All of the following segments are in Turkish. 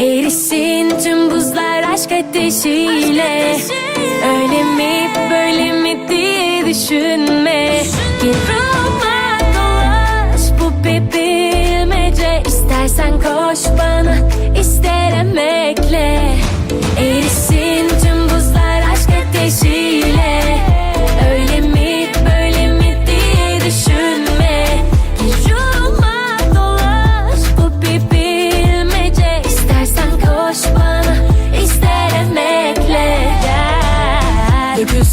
Erişin tüm buzlar aşk ateşiyle. Öyle mi böyle mi diye düşünme. Git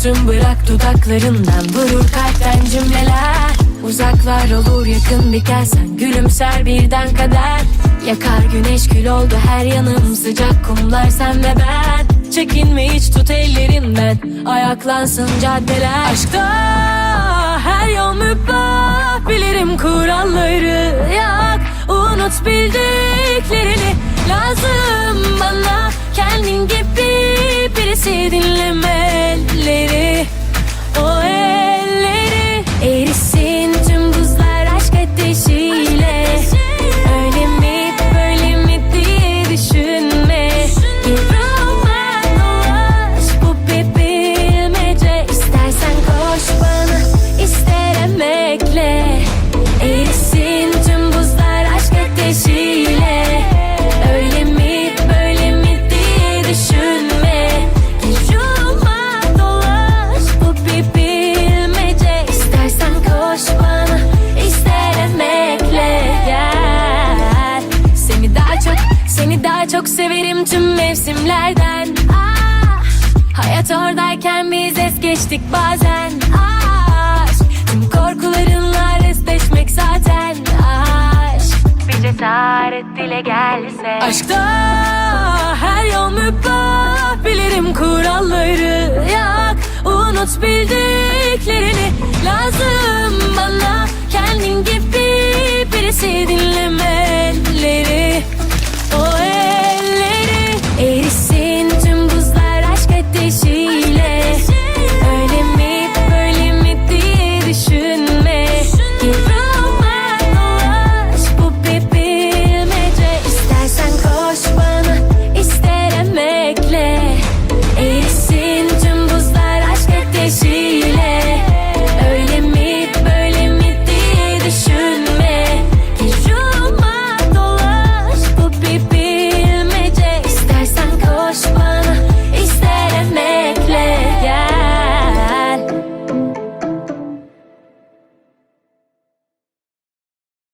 Gel. Dökülsün bırak dudaklarından vurur kalpten cümleler. Uzaklar olur yakın bir gelsen Gülümser birden kader. Yakar güneş kül oldu her yanım Sıcak kumlar sen ve ben. Çekinme hiç tut ellerimden Ayaklansın caddeler. Aşkta her yol mübah Bilirim kuralları yak. Unut bildiklerini Lazım bana. Kendin gibi Birisi mevsimlerden ah, Hayat oradayken biz es geçtik bazen. Aşk tüm korkularınla restleşmek zaten. Aşk bir cesaret dile gelse. Aşkta her yol mübah Bilirim kuralları. Yak Unut bildiklerini. Lazım